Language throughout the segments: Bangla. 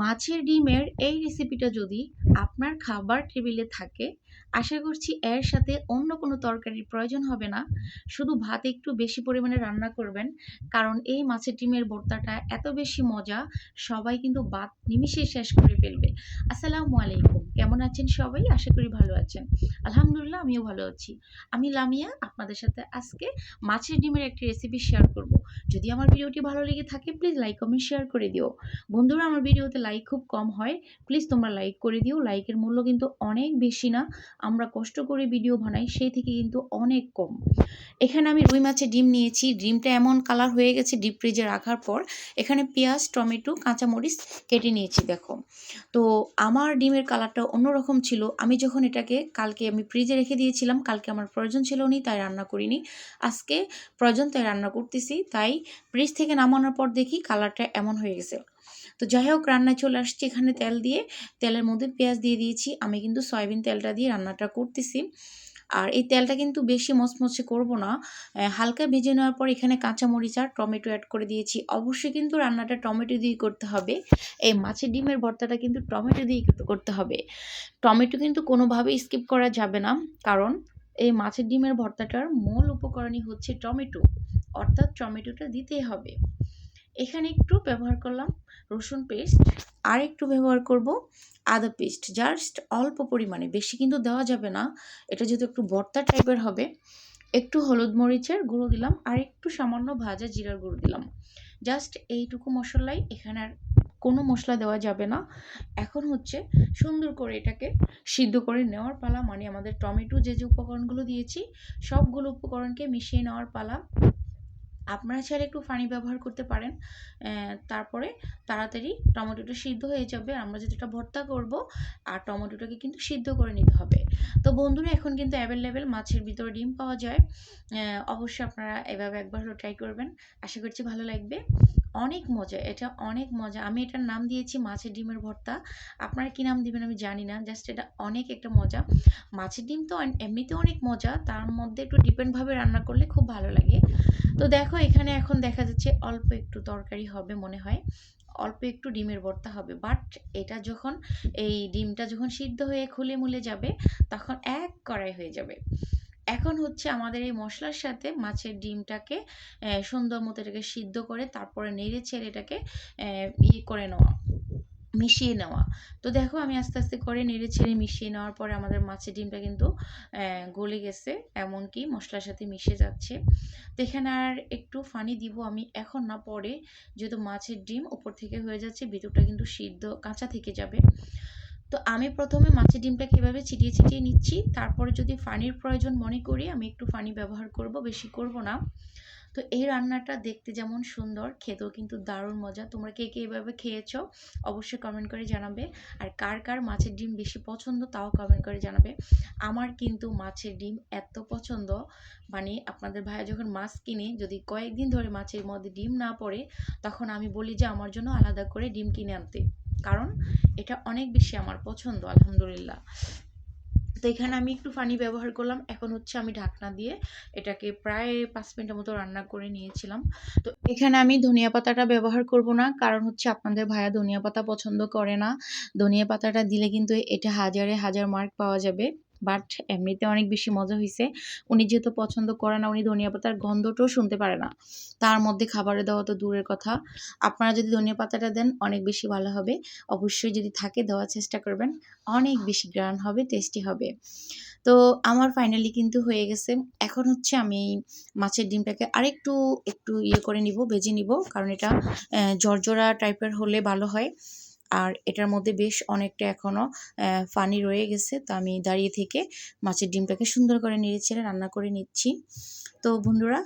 মাছের ডিমের এই রেসিপিটা যদি আপনার খাবার টেবিলে থাকে, আশা করছি এর সাথে অন্য কোনো তরকারির প্রয়োজন হবে না। শুধু ভাত একটু বেশি পরিমাণে রান্না করবেন, কারণ এই মাছের ডিমের ভর্তাটা এত বেশি মজা, সবাই কিন্তু ভাত নিমিষেই শেষ করে ফেলবে। আসসালামু আলাইকুম। কেমন আছেন সবাই? আশা করি ভালো আছেন। আলহামদুলিল্লাহ, আমিও ভালো আছি। আমি লামিয়া, আপনাদের সাথে আজকে মাছের ডিমের একটি রেসিপি শেয়ার করব। যদি আমার ভিডিওটি ভালো লেগে থাকে প্লিজ লাইক কমেন্ট শেয়ার করে দিও। বন্ধুরা, আমার ভিডিওতে লাইক খুব কম হয় প্লিজ তোমরা লাইক করে দিও। লাইকের মূল্য কিন্তু অনেক বেশি না। আমরা কষ্ট করে ভিডিও বানাই, সেই থেকে কিন্তু অনেক কম। এখানে আমি রুই মাছের ডিম নিয়েছি। ডিমটা এমন কালার হয়ে গেছে ডিপ ফ্রিজে রাখার পর, এখানে পেঁয়াজ, টমেটো, কাঁচামরিচ কেটে নিয়েছি, দেখো। তো আমার ডিমের কালারটা অন্যরকম ছিল। আমি যখন এটাকে কালকে আমি ফ্রিজে রেখে দিয়েছিলাম, কালকে আমার প্রয়োজন ছিল নি, তাই রান্না করিনি। আজকে প্রয়োজন তাই রান্না করতেছি। তাই ফ্রিজ থেকে নামানোর পর দেখি কালারটা এমন হয়ে গেছে। তো যাই হোক, রান্নায় চলে আসছি এখানে তেল দিয়ে। তেলের মধ্যে পেঁয়াজ দিয়ে দিয়েছি। আমি কিন্তু সয়াবিন তেলটা দিয়ে রান্নাটা করতেছি। আর এই তেলটা কিন্তু বেশি মচমচে করব না। হালকা ভেজে নেওয়ার পর এখানে কাঁচামরিচ আর টমেটো অ্যাড করে দিয়েছি। অবশ্যই কিন্তু রান্নাটা টমেটো দিয়ে করতে হবে। এই মাছের ডিমের ভর্তাটা কিন্তু টমেটো দিয়ে করতে হবে। টমেটো কিন্তু কোনোভাবেই স্কিপ করা যাবে না। কারণ এই মাছের ডিমের ভর্তাটার মূল উপকরণই হচ্ছে টমেটো। অর্থাৎ টমেটোটা দিতেই হবে। এখানে একটু ব্যবহার করলাম রসুন পেস্ট। আর একটু ব্যবহার করব আদা পেস্ট। জাস্ট অল্প পরিমাণে, বেশি কিন্তু দেওয়া যাবে না। এটা যেহেতু একটু ভর্তা টাইপের হবে, একটু হলুদ মরিচের গুঁড়ো দিলাম আর একটু সামান্য ভাজা জিরার গুঁড়ো দিলাম। জাস্ট এইটুকু মশলাই, এখানে আর কোনো মশলা দেওয়া যাবে না। এখন হচ্ছে সুন্দর করে এটাকে সিদ্ধ করে নেওয়ার পালা মানে আমাদের টমেটো যে যে উপকরণগুলো দিয়েছি, সবগুলো উপকরণকে মিশিয়ে নেওয়ার পালা। আপনারা চাইলে একটু পানি ব্যবহার করতে পারেন। তারপরে তাড়াতাড়ি টমেটোটা সিদ্ধ হয়ে যাবে। আমরা যেটা ভর্তা করব, আর টমেটোটাকে কিন্তু সিদ্ধ করে নিতে হবে। তো বন্ধুরা, এখন কিন্তু অ্যাভেলেবেল মাছের ভিতরে ডিম পাওয়া যায়। অবশ্যই আপনারা এভাবে একবার হলো ট্রাই করবেন। আশা করছি ভালো লাগবে। অনেক মজা, এটা অনেক মজা। আমি এটার নাম দিয়েছি মাছের ডিমের ভর্তা। আপনারা কী নাম দিবেন আমি জানি না জাস্ট এটা অনেক একটা মজা। মাছের ডিম তো এমনিতে অনেক মজা, তার মধ্যে একটু ডিপেন্ডভাবে রান্না করলে খুব ভালো লাগে। তো দেখো, এখানে এখন দেখা যাচ্ছে অল্প একটু তরকারি হবে মনে হয়। অল্প একটু ডিমের ভর্তা হবে। বাট এটা যখন, এই ডিমটা যখন সিদ্ধ হয়ে খুলে মুলে যাবে, তখন এক কড়াই হয়ে যাবে। এখন হচ্ছে আমাদের এই মশলার সাথে মাছের ডিমটাকে সুন্দর মতো এটাকে সিদ্ধ করে তারপরে নেড়ে ছেড়ে এটাকে ইয়ে করে নেওয়া। মিশিয়ে নেওয়া। তো দেখো আমি আস্তে আস্তে করে নেড়ে ছেড়ে মিশিয়ে নেওয়ার পরে আমাদের মাছের ডিমটা কিন্তু গলে গেছে। এমনকি মশলার সাথে মিশে যাচ্ছে। তো এখানে আর একটু ফানি দিব আমি এখন না, পরে যেহেতু মাছের ডিম উপর থেকে হয়ে যাচ্ছে ভিতরটা কিন্তু সিদ্ধ কাঁচা থেকে যাবে। তো আমি প্রথমে মাছের ডিমটাকে এভাবে ছিটিয়ে ছিটিয়ে নিচ্ছি, তারপরে যদি ফানির প্রয়োজন মনে করি, আমি একটু ফানি ব্যবহার করব। বেশি করব না। তো এই রান্নাটা দেখতে যেমন সুন্দর, খেতেও কিন্তু দারুণ মজা। তোমরা কে কে এভাবে খেয়েছো অবশ্যই কমেন্ট করে জানাবে। আর কার কার মাছের ডিম বেশি পছন্দ তাও কমেন্ট করে জানাবে। আমার কিন্তু মাছের ডিম এত পছন্দ মানে আপনাদের ভাইয়া যখন মাছ কিনে, যদি কয়েকদিন ধরে মাছের মধ্যে ডিম না পড়ে, তখন আমি বলি যে আমার জন্য আলাদা করে ডিম কিনে আনতে। কারণ এটা অনেক বেশি আমার পছন্দ, আলহামদুলিল্লাহ। তো এখানে আমি একটু পানি ব্যবহার করলাম। এখন হচ্ছে আমি ঢাকনা দিয়ে এটাকে প্রায় পাঁচ মিনিটের মতো রান্না করে নিয়েছিলাম। তো এখানে আমি ধনিয়া পাতাটা ব্যবহার করব না, কারণ হচ্ছে আপনাদের ভাইয়া ধনিয়া পাতা পছন্দ করে না। ধনিয়া পাতাটা দিলে কিন্তু এটা হাজারে হাজার মার্ক পাওয়া যাবে। বাট এমনিতে অনেক বেশি মজা হয়েছে উনি যেহেতু পছন্দ করে না, উনি ধনিয়া পাতার গন্ধটাও শুনতে পারে না। তার মধ্যে খাবারে দেওয়া তো দূরের কথা। আপনারা যদি ধনিয়া পাতাটা দেন, অনেক বেশি ভালো হবে। অবশ্যই যদি থাকে, দেওয়ার চেষ্টা করবেন। অনেক বেশি গ্রান হবে, টেস্টি হবে। তো আমার ফাইনালি কিন্তু হয়ে গেছে। এখন হচ্ছে আমি মাছের ডিমটাকে আরেকটু, একটু ইয়ে করে নিব, ভেজে নিব। কারণ এটা জর্জরা টাইপের হলে ভালো হয়। আর এটার মধ্যে বেশ অনেকটা এখনও ফানি রয়ে গেছে। তো আমি দাঁড়িয়ে থেকে মাছের ডিমটাকে সুন্দর করে নেড়ে ছেড়ে রান্না করে নিচ্ছি। তো বন্ধুরা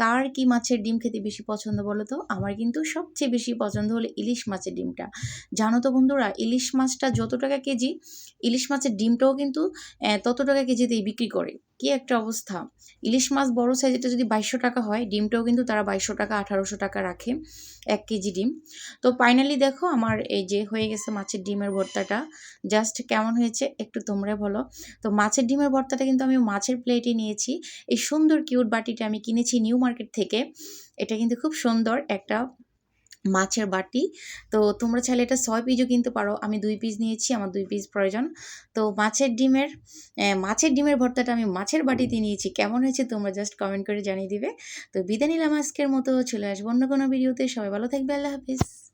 কার কি মাছের ডিম খেতে বেশি পছন্দ বলো তো? আমার কিন্তু সবচেয়ে বেশি পছন্দ হলো ইলিশ মাছের ডিমটা। জানো তো বন্ধুরা, ইলিশ মাছটা যত টাকা কেজি, ইলিশ মাছের ডিমটাও কিন্তু তত টাকা কেজিতেই বিক্রি করে। কি একটা অবস্থা। ইলিশ মাছ বড় সাইজেরটা যদি বাইশশো টাকা হয়, ডিমটাও কিন্তু তারা বাইশশো টাকা, আঠারোশো টাকা রাখে, এক কেজি ডিম। তো ফাইনালি দেখো আমার এই যে হয়ে গেছে মাছের ডিমের ভর্তাটা। জাস্ট কেমন হয়েছে একটু তোমরা বলো। তো মাছের ডিমের ভর্তাটা কিন্তু আমি মাছের প্লেটে নিয়েছি। এই সুন্দর কিউট বাটিটা আমি কিনেছি নিউ মার্কেট থেকে। এটা কিন্তু খুব সুন্দর একটা মাছের বাটি। তো তোমরা চাইলে এটা ছয় পিসও কিনতে পারো। আমি দুই পিস নিয়েছি, আমার দুই পিস প্রয়োজন। তো মাছের ডিমের মাছের ডিমের ভর্তাটা আমি মাছের বাটিতে নিয়েছি। কেমন হয়েছে তোমরা জাস্ট কমেন্ট করে জানিয়ে দিবে। তো বিদায় নিলাম আজকের মতো, চলে আসব অন্য কোনো ভিডিওতে। সবাই ভালো থাকবে, আল্লাহ হাফিজ।